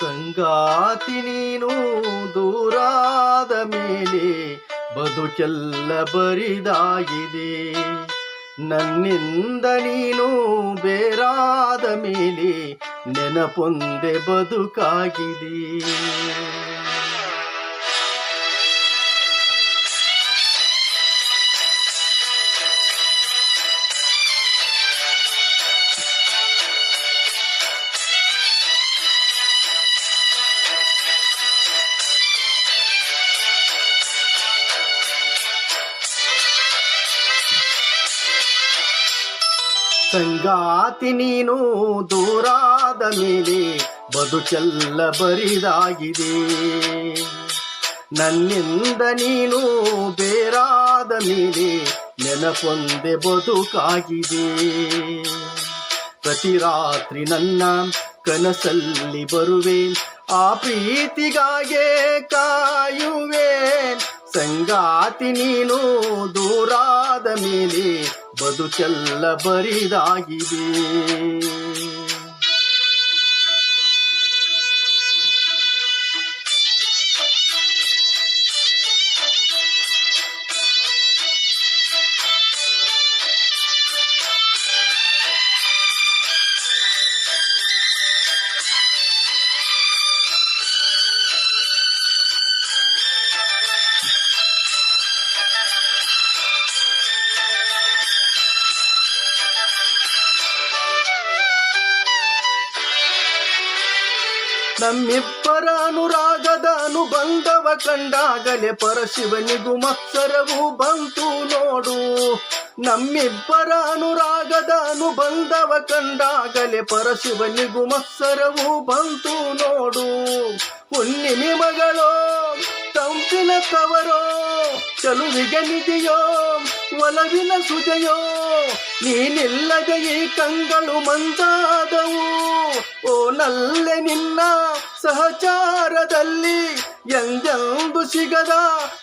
ಸಂಗಾತಿ ನೀನು ದೂರಾದ ಮೇಲೆ ಬದುಕೆಲ್ಲ ಬರಿದಾಗಿದೆ. ನನ್ನಿಂದ ನೀನು ಬೇರಾದ ಮೇಲೆ ನೆನಪೊಂದೆ ಬದುಕಾಗಿದೆ. ಸಂಗಾತಿ ನೀನು ದೂರಾದ ಮೇಲೆ ಬದುಕೆಲ್ಲ ಬರಿದಾಗಿದೆ. ನನ್ನಿಂದ ನೀನು ಬೇರಾದ ಮೇಲೆ ನೆನಪೊಂದೆ ಬದುಕಾಗಿದೆ. ಪ್ರತಿ ರಾತ್ರಿ ನನ್ನ ಕನಸಲ್ಲಿ ಬರುವೆ, ಆ ಪ್ರೀತಿಗಾಗೆ ಕಾಯುವೆ. ಸಂಗಾತಿ ನೀನು ದೂರಾದ ಮೇಲೆ ಬದುಕೆಲ್ಲ ಬರಿದಾಗಿದೆ. ನಮ್ಮಿಬ್ಬರ ಅನುರಾಗದ ಅನುಬಂಧವ ಕಂಡಾಗಲೇ ಪರಶಿವನಿಗೂ ಮತ್ಸರವು ಬಂತು ನೋಡು. ನಮ್ಮಿಬ್ಬರ ಅನುರಾಗದ ಅನುಬಂಧವ ಕಂಡಾಗಲೇ ಪರಶಿವನಿಗೂ ಮತ್ಸರವು ಬಂತು ನೋಡು. ಹುಣ್ಣಿಮೆ ಮಗಳೋ, ತಂಪಿನ ಕವರೋ, ಚಲುವಿಗೆ ನಿಧಿಯೋ, ಒಲವಿನ ಸುಜಯೋ, ನೀನಿಲ್ಲದೆ ಈ ಕಂಗಳು ಮಂದಾದವು ಓ ನಲ್ಲೆ ನಿನ್ನ ಸಹಚಾರದಲ್ಲಿ ಎಂದೆಂದು ಸಿಗದ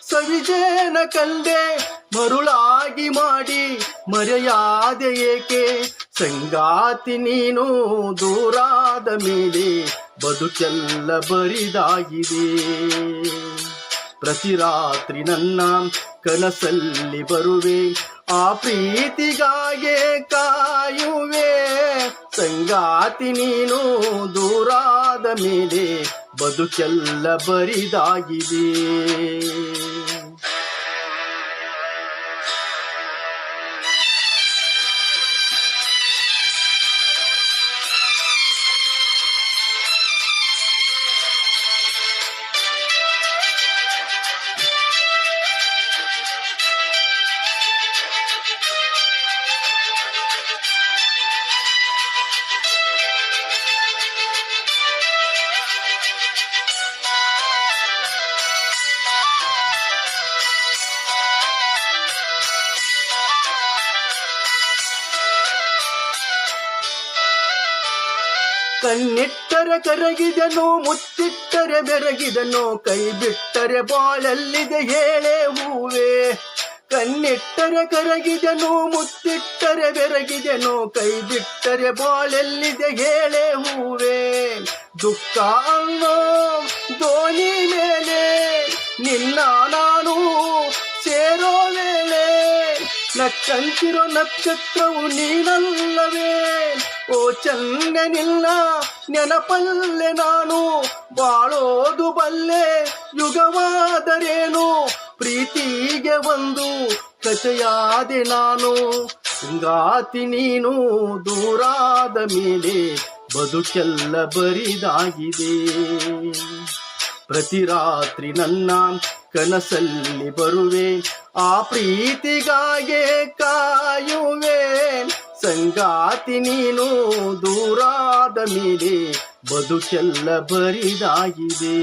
ಸವಿಜೇನ ಕಂದೆ ಮರುಳಾಗಿ ಮಾಡಿ ಮರೆಯಾದೆ ಏಕೆ? ಸಂಗಾತಿ ನೀನು ದೂರಾದ ಮೇಲೆ ಬದುಕೆಲ್ಲ ಬರಿದಾಗಿದೆ. ಪ್ರತಿ ರಾತ್ರಿ ನನ್ನ ಕನಸಲ್ಲಿ ಬರುವೆ, ಆ ಪ್ರೀತಿಗಾಗೆ ಕಾಯುವೆ. ಸಂಗಾತಿ ನೀನು ದೂರಾದ ಮೇಲೆ ಬದುಕೆಲ್ಲ ಬರಿದಾಗಿದೆ. ಕಣ್ಣಿಟ್ಟರೆ ಕರಗಿದನು, ಮುತ್ತಿಟ್ಟರೆ ಬೆರಗಿದನು ಕೈ ಬಿಟ್ಟರೆ ಬಾಳಲ್ಲಿದೆ ಹೇಳೆ ಹೂವೆ. ಕಣ್ಣಿಟ್ಟರೆ ಕರಗಿದನು, ಮುತ್ತಿಟ್ಟರೆ ಬೆರಗಿದನು ಕೈ ಬಿಟ್ಟರೆ ಬಾಳೆಲ್ಲಿದೆ ಹೇಳೆ ಹೂವೆ. ದುಃಖ ಅನ್ನೋ ದೋಣಿ ಮೇಲೆ ನಿನ್ನ ನಕ್ಕಂತಿರೋ ನಕ್ಷತ್ರವು ನೀನಲ್ಲವೇ? ಓ ಚಂದನಿಲ್ಲ, ನೆನಪಲ್ಲೆ ನಾನು. ಬಾಳೋದು ಬಲ್ಲೆ, ಯುಗವಾದರೇನು? ಪ್ರೀತಿಗೆ ಒಂದು ಕಥೆಯಾದೆ ನಾನು. ಹಿಂಗಾತಿ ನೀನು ದೂರಾದ ಮೇಲೆ ಬದುಕೆಲ್ಲ ಬರಿದಾಗಿದೆ. ಪ್ರತಿ ರಾತ್ರಿ ನನ್ನ ಕನಸಲ್ಲಿ ಬರುವೆ ಆ ಪ್ರೀತಿಗಾಗೆ ಕಾಯುವೆ. ಸಂಗಾತಿ ನೀನು ದೂರಾದ ಮೇಲೆ ಬದುಕೆಲ್ಲ ಬರಿದಾಗಿದೆ.